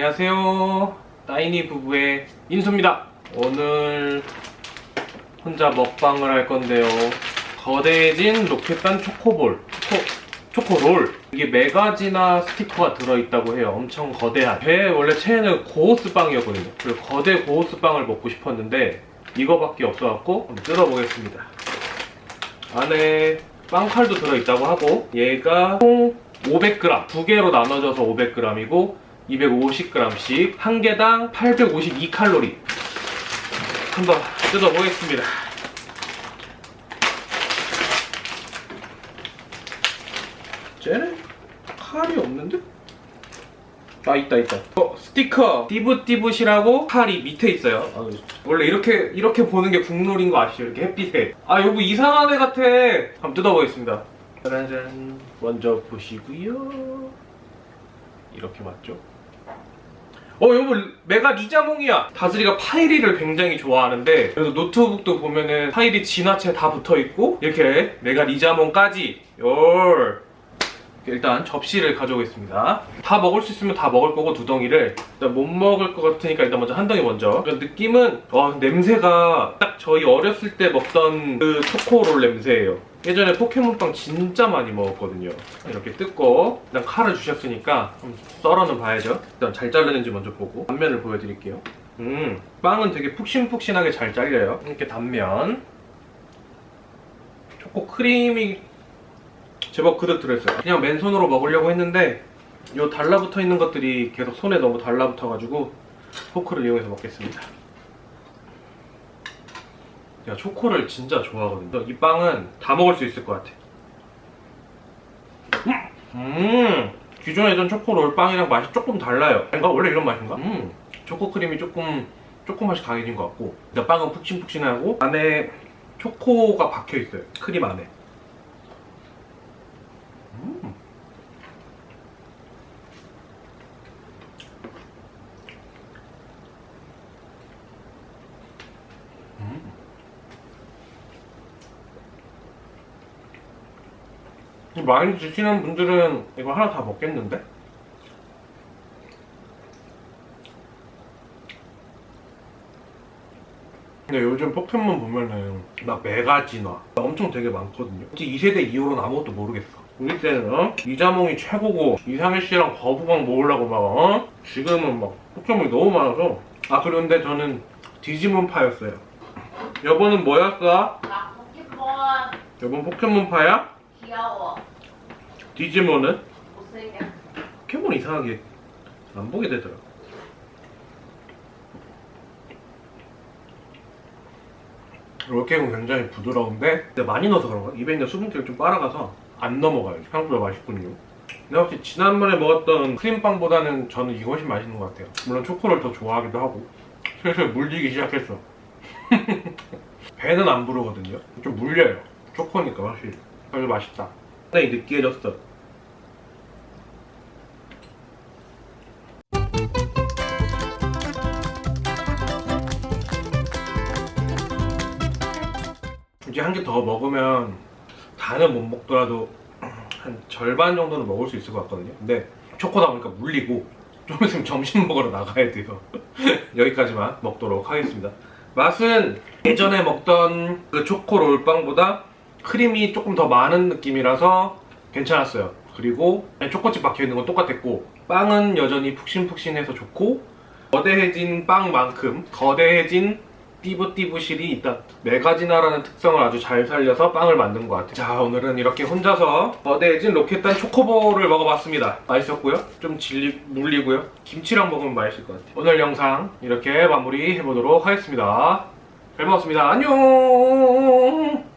안녕하세요. 따이니 부부의 인수입니다. 오늘 혼자 먹방을 할 건데요. 거대해진 로켓단 초코볼, 초코, 초코롤. 이게 메가지나 스티커가 들어있다고 해요. 엄청 거대한. 제 원래 최애는 고호스 빵이었거든요. 그래서 거대 고호스 빵을 먹고 싶었는데 이거밖에 없어갖고 한번 뜯어보겠습니다. 안에 빵칼도 들어있다고 하고 얘가 총 500g 두 개로 나눠져서 500g이고 250g씩 한 개당 852칼로리. 한번 뜯어보겠습니다. 쟤네? 칼이 없는데? 아 있다 있다. 어 스티커. 띠붓띠붓이라고 칼이 밑에 있어요. 아, 원래 이렇게 이렇게 보는 게 국룰인 거 아시죠? 이렇게 햇빛에. 아 여보 이상한 애 같아. 한번 뜯어보겠습니다. 짜잔. 먼저 보시고요. 이렇게 맞죠? 어 여보 메가 리자몽이야. 다스리가 파이리를 굉장히 좋아하는데 그래서 노트북도 보면은 파이리 진화체 다 붙어있고 이렇게 메가 리자몽까지. 열 일단 접시를 가져오겠습니다. 다 먹을 수 있으면 다 먹을 거고 두 덩이를 일단 못 먹을 것 같으니까 일단 먼저 한 덩이 먼저. 그러니까 느낌은 와 냄새가 딱 저희 어렸을 때 먹던 그 초코롤 냄새예요. 예전에 포켓몬빵 진짜 많이 먹었거든요. 이렇게 뜯고 일단 칼을 주셨으니까 좀 썰어는 봐야죠. 일단 잘 자르는지 먼저 보고 단면을 보여드릴게요. 음 빵은 되게 푹신푹신하게 잘 잘려요. 이렇게 단면. 초코 크림이 제법 그득 들어있어요. 그냥 맨손으로 먹으려고 했는데 요 달라붙어 있는 것들이 계속 손에 너무 달라붙어 가지고 포크를 이용해서 먹겠습니다. 야 초코를 진짜 좋아하거든요. 이 빵은 다 먹을 수 있을 것 같아. 음, 기존에 전 초코롤 빵이랑 맛이 조금 달라요. 뭔가 원래 이런 맛인가? 음, 초코 크림이 조금 초코 맛이 강해진 것 같고, 근데 빵은 푹신푹신하고 안에 초코가 박혀 있어요. 크림 안에. 많이 드시는 분들은 이거 하나 다 먹겠는데? 근데 요즘 포켓몬 보면은 막 메가진화 엄청 되게 많거든요. 이제 2세대 이후로는 아무것도 모르겠어. 우리 때는 어? 이자몽이 최고고 이상해 씨랑 거북왕 모으려고 막 어? 지금은 막 포켓몬이 너무 많아서 아 그런데 저는 디지몬파였어요. 여보는 뭐였어? 나 포켓몬 여보는 포켓몬파야? 귀여워 디지몬은? 못생겨 포켓몬 이상하게 안 보게 되더라. 롤케이크는 굉장히 부드러운데 근데 많이 넣어서 그런가? 입에 있는 수분기를 좀 빨아가서 안 넘어가요. 생각보다 맛있군요. 근데 혹시 지난번에 먹었던 크림빵보다는 저는 이거 훨씬 맛있는 것 같아요. 물론 초코를 더 좋아하기도 하고 슬슬 물리기 시작했어. 배는 안 부르거든요. 좀 물려요. 초코니까 확실히. 그래서 맛있다. 상당히 느끼해졌어. 이제 한 개 더 먹으면 다는 못 먹더라도 한 절반 정도는 먹을 수 있을 것 같거든요. 근데 초코다 보니까 물리고 좀 있으면 점심 먹으러 나가야 돼요. 여기까지만 먹도록 하겠습니다. 맛은 예전에 먹던 그 초코 롤빵보다 크림이 조금 더 많은 느낌이라서 괜찮았어요. 그리고 초코칩 박혀 있는 건 똑같았고 빵은 여전히 푹신푹신해서 좋고 거대해진 빵만큼 거대해진 띠부띠부실이 있다. 메가지나라는 특성을 아주 잘 살려서 빵을 만든 것 같아요. 자, 오늘은 이렇게 혼자서 거대해진 로켓단 초코볼을 먹어봤습니다. 맛있었고요. 좀 질리, 물리고요. 김치랑 먹으면 맛있을 것 같아요. 오늘 영상 이렇게 마무리 해보도록 하겠습니다. 잘 먹었습니다. 안녕!